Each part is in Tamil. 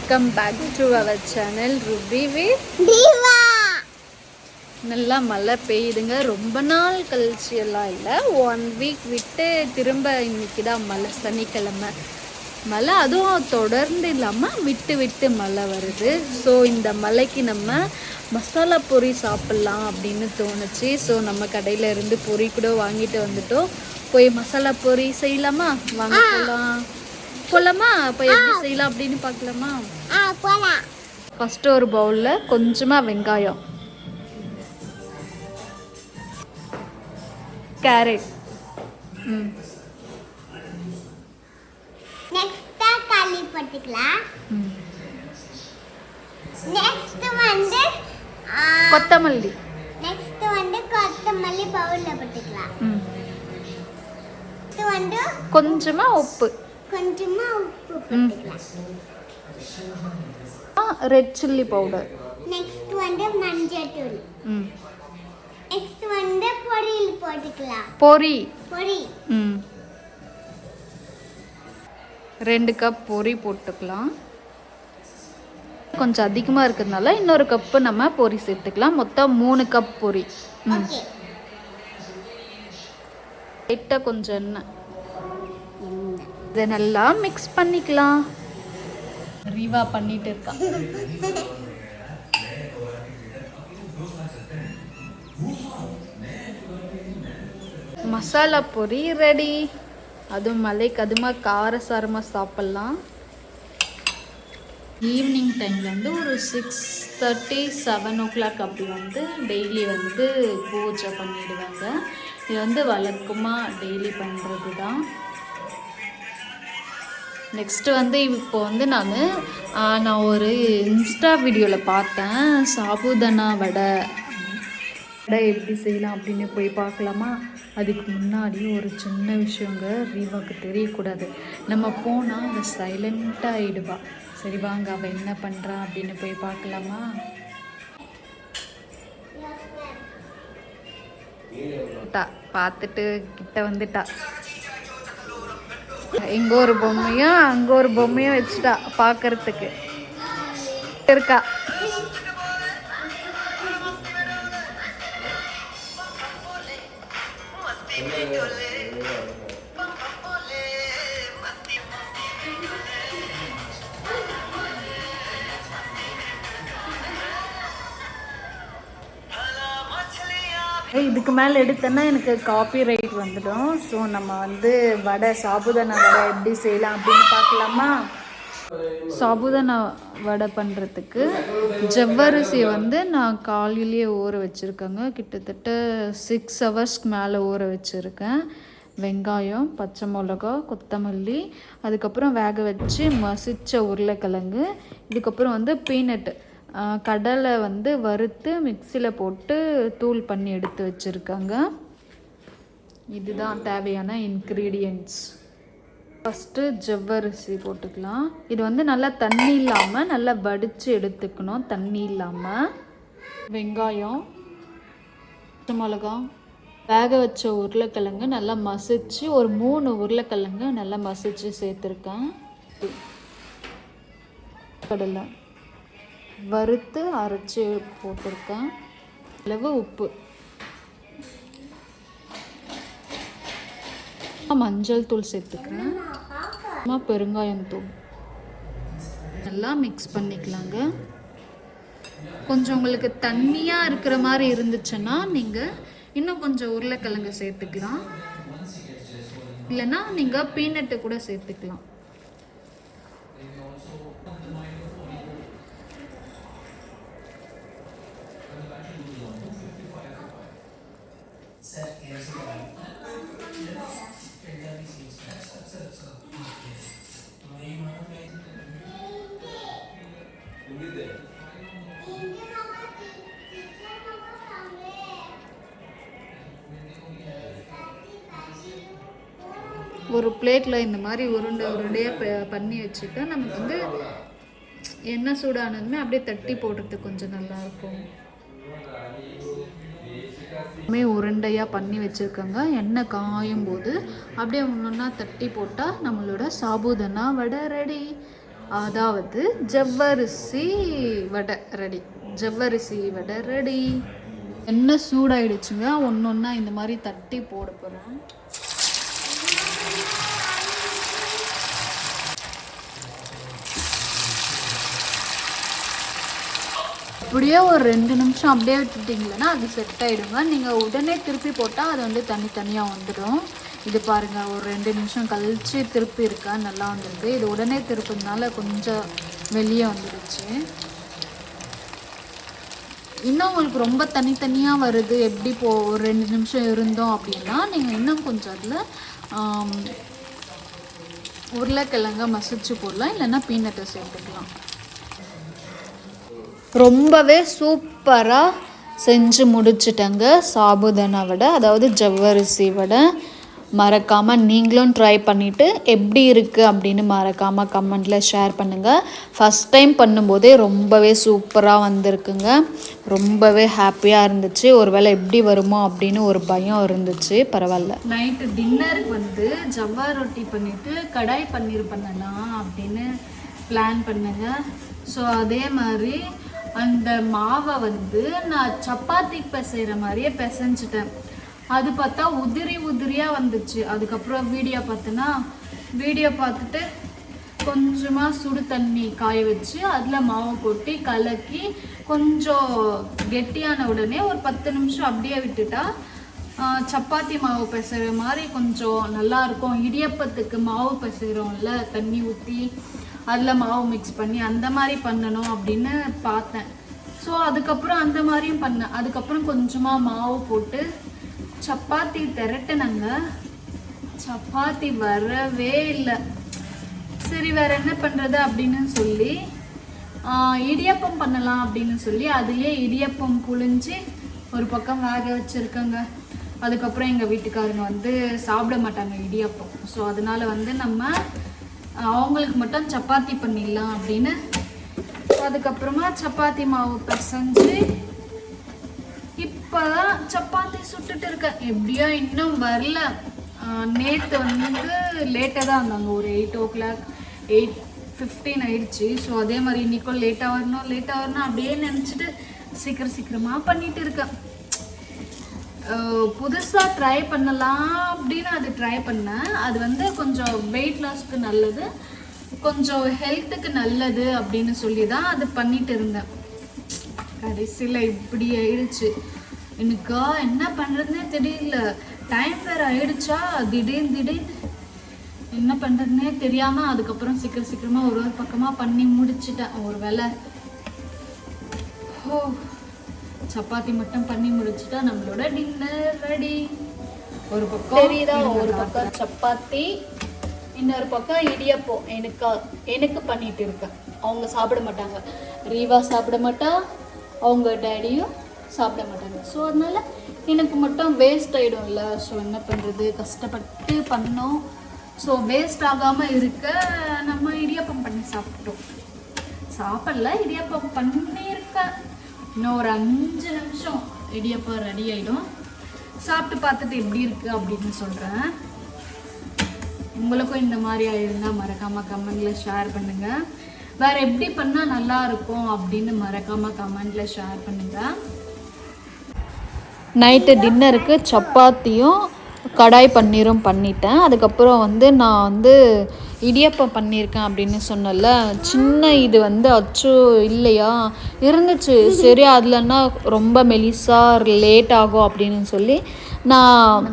Welcome back to our channel Ruby with Deeva நல்லா மழை பெய்யுதுங்க. ரொம்ப நாள் கழிச்சு எல்லாம் இல்லை. ஒன் வீக் விட்டு திரும்ப இன்னைக்கு தான் மழை சனிக்கிழமை. மழை அதுவும் தொடர்ந்து இல்லாமல் விட்டு விட்டு மழை வருது. ஸோ இந்த மழைக்கு நம்ம மசாலா பொரி சாப்பிட்லாம் அப்படின்னு தோணுச்சு. ஸோ நம்ம கடையில இருந்து பொரி கூட வாங்கிட்டு வந்துட்டோம். போய் மசாலா பொரி செய்யலாமா? வாங்க போகலாம் போகலாமா இப்போ எப்படி செய்யலாம் அப்படின்னு பார்க்கலாமா? ஆ போலாம். ஃபஸ்ட்டு ஒரு பவுலில் கொஞ்சமாக வெங்காயம். கேரட் ம். நெக்ஸ்ட் களி போட்டுக்கலாம். நெக்ஸ்ட் வந்து கொத்தமல்லி. நெக்ஸ்ட் வந்து கொத்தமல்லி பவுல்ல போட்டுக்கலாம். ம். வந்து கொஞ்சமாக உப்பு. கொஞ்சமா உப்பு போட்டுக்கலாம். ரெட் சில்லி பவுடர் நெக்ஸ்ட் வந்து மஞ்சள் தூள். ம். நெக்ஸ்ட் வந்து பொரியல் போட்டுக்கலாம். பொரி. பொரி. ம். ரெண்டு கப் பொரி போட்டுக்கலாம். கொஞ்சம் அதிகமாக இருக்கிறதுனால இன்னொரு கப்பு நம்ம பொரி சேர்த்துக்கலாம். மொத்தம் மூணு கப் பொரி. ம். லைட்டாக கொஞ்சம் எண்ணெய். இதை நல்லா மிக்ஸ் பண்ணிக்கலாம். ரீவா பண்ணிட்டு இருக்கா. மசாலா பொரி ரெடி அதுவும் மலைக்கு அதுமாக காரசாரமாக சாப்பிட்லாம். ஈவினிங் டைமில் வந்து ஒரு six thirty seven o'clock அப்படி வந்து டெய்லி வந்து பூஜை பண்ணிடுவாங்க. இது வந்து வழக்கமாக டெய்லி பண்ணுறது தான் நெக்ஸ்ட்டு வந்து இப்போ வந்து நான் நான் ஒரு இன்ஸ்டா வீடியோவில் பார்த்தேன். சாபுதானா வடை. வடை எப்படி செய்யலாம் அப்படின்னு போய் பார்க்கலாமா? அதுக்கு முன்னாடி ஒரு சின்ன விஷயங்க ரீவாக்கு தெரியக்கூடாது. நம்ம போனால் அவள் சைலண்ட்டாக ஆகிடுவா சரி வாங்க அவள் என்ன பண்ணுறா அப்படின்னு போய் பார்க்கலாமா? டா பார்த்துட்டு கிட்ட வந்துட்டா. இங்க ஒரு பொம்மையும் அங்க ஒரு பொம்மையும் வச்சுட்டா பார்க்கறதுக்கு இருக்கா? இதுக்கு மேலே எடுத்தேன்னா எனக்கு காப்பி ரைட் வந்துடும். ஸோ நம்ம வந்து வடை சாபுதானா வடை எப்படி செய்யலாம் அப்படின்னு பார்க்கலாமா? சாபுதானா வடை பண்ணுறதுக்கு ஜவ்வரிசியை வந்து நான் காலையிலேயே ஊற வச்சுருக்கேங்க. கிட்டத்தட்ட சிக்ஸ் ஹவர்ஸ்க்கு மேலே ஊற வச்சுருக்கேன். வெங்காயம் பச்சை மிளகா கொத்தமல்லி அதுக்கப்புறம் வேக வச்சு மசித்த உருளைக்கிழங்கு இதுக்கப்புறம் வந்து பீனட்டு. கடலை வந்து வறுத்து மிக்சியில் போட்டு தூள் பண்ணி எடுத்து வச்சுருக்காங்க. இதுதான் தேவையான இன்க்ரீடியன்ட்ஸ் ஃபஸ்ட்டு ஜவ்வரிசி போட்டுக்கலாம். இது வந்து நல்லா தண்ணி இல்லாமல் நல்லா வடித்து எடுத்துக்கணும் தண்ணி இல்லாமல் வெங்காயம் மிளகா வேக வச்ச உருளைக்கிழங்கு நல்லா மசிச்சு ஒரு மூணு உருளைக்கிழங்கு நல்லா மசிச்சு சேர்த்துருக்கேன். கடலை. வறுத்து அரைச்சி போட்டிருக்கேன். அளவு உப்பு. மஞ்சள் தூள் சேர்த்துக்கிறேன். அப்புறமா பெருங்காயம் தூள். நல்லா மிக்ஸ் பண்ணிக்கலாங்க. கொஞ்சம் உங்களுக்கு தண்ணியாக இருக்கிற மாதிரி இருந்துச்சுன்னா நீங்கள் இன்னும் கொஞ்சம் உருளைக்கிழங்கு சேர்த்துக்கலாம். இல்லைன்னா நீங்கள் பீனட்டு கூட சேர்த்துக்கலாம். ஒரு பிளேட்டில் இந்த மாதிரி உருண்டை உருண்டையாக பண்ணி வச்சுட்டா நமக்கு வந்து எண்ணெய் சூடானதுமே அப்படியே தட்டி போடுறதுக்கு கொஞ்சம் நல்லாயிருக்கும் எல்லாமே உருண்டையாக பண்ணி வச்சுருக்கோங்க. எண்ணெய் காயும் போது அப்படியே ஒன்றா தட்டி போட்டால் நம்மளோட சாபுதானா வடை ரெடி அதாவது ஜவ்வரிசி வடை ரெடி ஜவ்வரிசி வடை ரெடி எண்ணெய் சூடாயிடுச்சுங்க. ஒன்று ஒன்றா இந்த மாதிரி தட்டி போட போகிறேன் அப்படியே ஒரு ரெண்டு நிமிஷம் அப்படியே விட்டுட்டிங்கன்னா அது செட் ஆகிடுங்க நீங்கள் உடனே திருப்பி போட்டால் அது வந்து தனித்தனியாக வந்துடும். இது பாருங்கள் ஒரு ரெண்டு நிமிஷம் கழிச்சு திருப்பி இருக்கா? நல்லா வந்துருக்கு. இது உடனே திருப்பினால கொஞ்சம் வெளியே வந்துடுச்சு இன்னும் உங்களுக்கு ரொம்ப தனித்தனியாக வருது. எப்படி போ ஒரு ரெண்டு நிமிஷம் இருந்தோம் அப்படின்னா நீங்கள் இன்னும் கொஞ்சம் அதில் உருளைக்கிழங்க மசிச்சு போடலாம். இல்லைன்னா பீனட்டை சேர்த்துக்கலாம். ரொம்பவே சூப்பராக செஞ்சு முடிச்சிட்டங்க. சாபுதானா வடை அதாவது ஜவ்வரிசி வடை. மறக்காமல் நீங்களும் ட்ரை பண்ணிவிட்டு எப்படி இருக்குது அப்படின்னு மறக்காமல் கமெண்ட்டில் ஷேர் பண்ணுங்கள் ஃபஸ்ட் டைம் பண்ணும்போதே ரொம்பவே சூப்பராக வந்திருக்குங்க. ரொம்பவே ஹாப்பியாக இருந்துச்சு. ஒரு வேளை எப்படி வருமோ அப்படின்னு ஒரு பயம் இருந்துச்சு. பரவாயில்ல. நைட்டு டின்னருக்கு வந்து ஜவ்வா ரொட்டி பண்ணிவிட்டு கடாய் பன்னீர் பண்ணலாம் அப்படின்னு பிளான் பண்ணுங்க. ஸோ அதே மாதிரி அந்த மாவை வந்து நான் சப்பாத்தி பிசைகிற மாதிரியே பிசைஞ்சிட்டேன். அது பார்த்தா உதிரி உதிரியாக வந்துச்சு. அதுக்கப்புறம் வீடியோ பார்த்தேன்னா வீடியோ பார்த்துட்டு கொஞ்சமாக சுடு தண்ணி காய வச்சு அதில் மாவை கொட்டி கலக்கி கொஞ்சம் கெட்டியான உடனே ஒரு பத்து நிமிஷம் அப்படியே விட்டுட்டா சப்பாத்தி மாவு பிசைகிற மாதிரி கொஞ்சம் நல்லா இருக்கும். இடியப்பத்துக்கு மாவு பிசைகிறோம்ல தண்ணி ஊற்றி அதில் மாவு மிக்ஸ் பண்ணி அந்த மாதிரி பண்ணணும் அப்படின்னு பார்த்தேன். ஸோ அதுக்கப்புறம் அந்த மாதிரியும் பண்ணேன். அதுக்கப்புறம் கொஞ்சமாக மாவு போட்டு சப்பாத்தி திரட்டினங்க. சப்பாத்தி வரவே இல்லை. சரி வேற என்ன பண்ணுறது அப்படின்னு சொல்லி இடியப்பம் பண்ணலாம் அப்படின்னு சொல்லி அதுலேயே இடியப்பம் புழிஞ்சு ஒரு பக்கம் வேக வச்சுருக்கேங்க. அதுக்கப்புறம் எங்கள் வீட்டுக்காரங்க வந்து சாப்பிட மாட்டாங்க இடியப்பம். ஸோ அதனால வந்து நம்ம அவங்களுக்கு மட்டும் சப்பாத்தி பண்ணிடலாம் அப்படின்னு. அதுக்கப்புறமா சப்பாத்தி மாவு பிசைஞ்சு இப்போதான் சப்பாத்தி சுட்டுட்டு இருக்கேன். எப்படியோ இன்னும் வரல. நேற்று வந்து லேட்டாக தான் வந்தாங்க. ஒரு eight o'clock eight fifteen ஆயிடுச்சு. ஸோ அதே மாதிரி இன்னைக்கும் லேட்டாக வரணும் லேட்டாக வரணும் அப்படியே நினச்சிட்டு சீக்கிரம் சீக்கிரமாக பண்ணிட்டு இருக்கேன். புதுசாக ட்ரை பண்ணலாம் அப்படின்னு அது ட்ரை பண்ணேன் அது வந்து கொஞ்சம் வெயிட் லாஸ்க்கு நல்லது கொஞ்சம் ஹெல்த்துக்கு நல்லது அப்படின்னு சொல்லி தான் அது பண்ணிட்டு இருந்தேன். கடைசியில் இப்படி ஆயிடுச்சு. எனக்கா என்ன பண்ணுறதுனே தெரியல. டைம் வேறு ஆயிடுச்சா? திடீர்னு திடீர்னு என்ன பண்ணுறதுனே தெரியாமல் அதுக்கப்புறம் சீக்கிரம் சீக்கிரமாக ஒரு ஒரு பக்கமாக பண்ணி முடிச்சிட்டேன். ஒரு வேளை. ஓ சப்பாத்தி மட்டும் பண்ணி முடிச்சிட்டா நம்மளோட டின்னர் ரெடி ஒரு பக்கம் தெரியுதா? ஒரு பக்கம் சப்பாத்தி இன்னொரு பக்கம் இடியப்பம். எனக்கு எனக்கு பண்ணிட்டு இருக்கேன் அவங்க சாப்பிட மாட்டாங்க. ரீவா சாப்பிட மாட்டா. அவங்க டேடியும் சாப்பிட மாட்டாங்க. ஸோ அதனால எனக்கு மட்டும் வேஸ்ட் ஆகிடும்ல ஸோ என்ன பண்ணுறது கஷ்டப்பட்டு பண்ணோம். ஸோ வேஸ்ட் ஆகாமல் இருக்க நம்ம இடியப்பம் பண்ணி சாப்பிட்டோம். சாப்பிடல இடியப்பம் பண்ணியிருக்கேன். இன்னும் ஒரு அஞ்சு நிமிஷம் இடியப்பம் ரெடி ஆகிடும் சாப்பிட்டு பார்த்துட்டு எப்படி இருக்குது அப்படின்னு சொல்கிறேன் உங்களுக்கும் இந்த மாதிரி ஆயிருந்தால் மறக்காமல் கமெண்டில் ஷேர் பண்ணுங்கள் வேறு எப்படி பண்ணால் நல்லா இருக்கும் அப்படின்னு மறக்காமல் கமெண்டில் ஷேர் பண்ணுங்கள் நைட்டு டின்னருக்கு சப்பாத்தியும் கடாய் பன்னீரும் பண்ணிட்டேன். அதுக்கப்புறம் வந்து நான் வந்து இடியப்பம் பண்ணியிருக்கேன் அப்படின்னு சொன்னல சின்ன இது வந்து அச்சு இல்லையா? இருந்துச்சு. சரி அதுலன்னா ரொம்ப மெலிசா லேட் ஆகும் அப்படின்னு சொல்லி நான்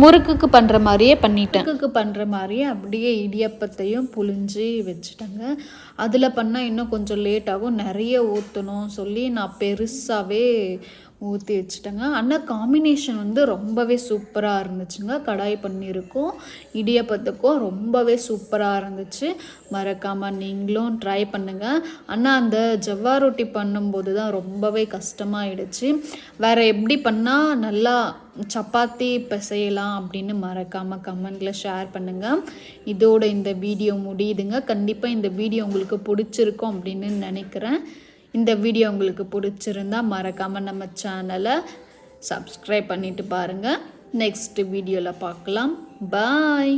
முறுக்குக்கு பண்ணுற மாதிரியே பண்ணிட்டேன். முறுக்குக்கு பண்ணுற மாதிரியே அப்படியே இடியப்பத்தையும் புழிஞ்சு வச்சுட்டேங்க. அதில் பண்ணால் இன்னும் கொஞ்சம் லேட் ஆகும். நிறைய ஊற்றணும் சொல்லி நான் பெருசாகவே ஊற்றி வச்சுட்டேங்க. ஆனால் காம்பினேஷன் வந்து ரொம்பவே சூப்பராக இருந்துச்சுங்க. கடாய் பன்னீருக்கும் இடியப்பத்துக்கும் ரொம்பவே சூப்பராக இருந்துச்சு. மறக்காமல் நீங்களும் ட்ரை பண்ணுங்கள் ஆனால் அந்த ஜவ்வா ரொட்டி பண்ணும்போது தான் ரொம்பவே கஷ்டமாயிடுச்சு. வேறு எப்படி பண்ணால் நல்லா சப்பாத்தி பிசையலாம் அப்படின்னு மறக்காமல் கமெண்டில் ஷேர் பண்ணுங்கள் இதோட இந்த வீடியோ முடியுதுங்க. கண்டிப்பாக இந்த வீடியோ உங்களுக்கு பிடிச்சிருக்கும் அப்படின்னு நினைக்கிறேன். இந்த வீடியோ உங்களுக்கு பிடிச்சிருந்தா மறக்காமல் நம்ம சேனலை சப்ஸ்கிரைப் பண்ணிட்டு பாருங்கள் நெக்ஸ்ட் வீடியோவில் பார்க்கலாம். பாய்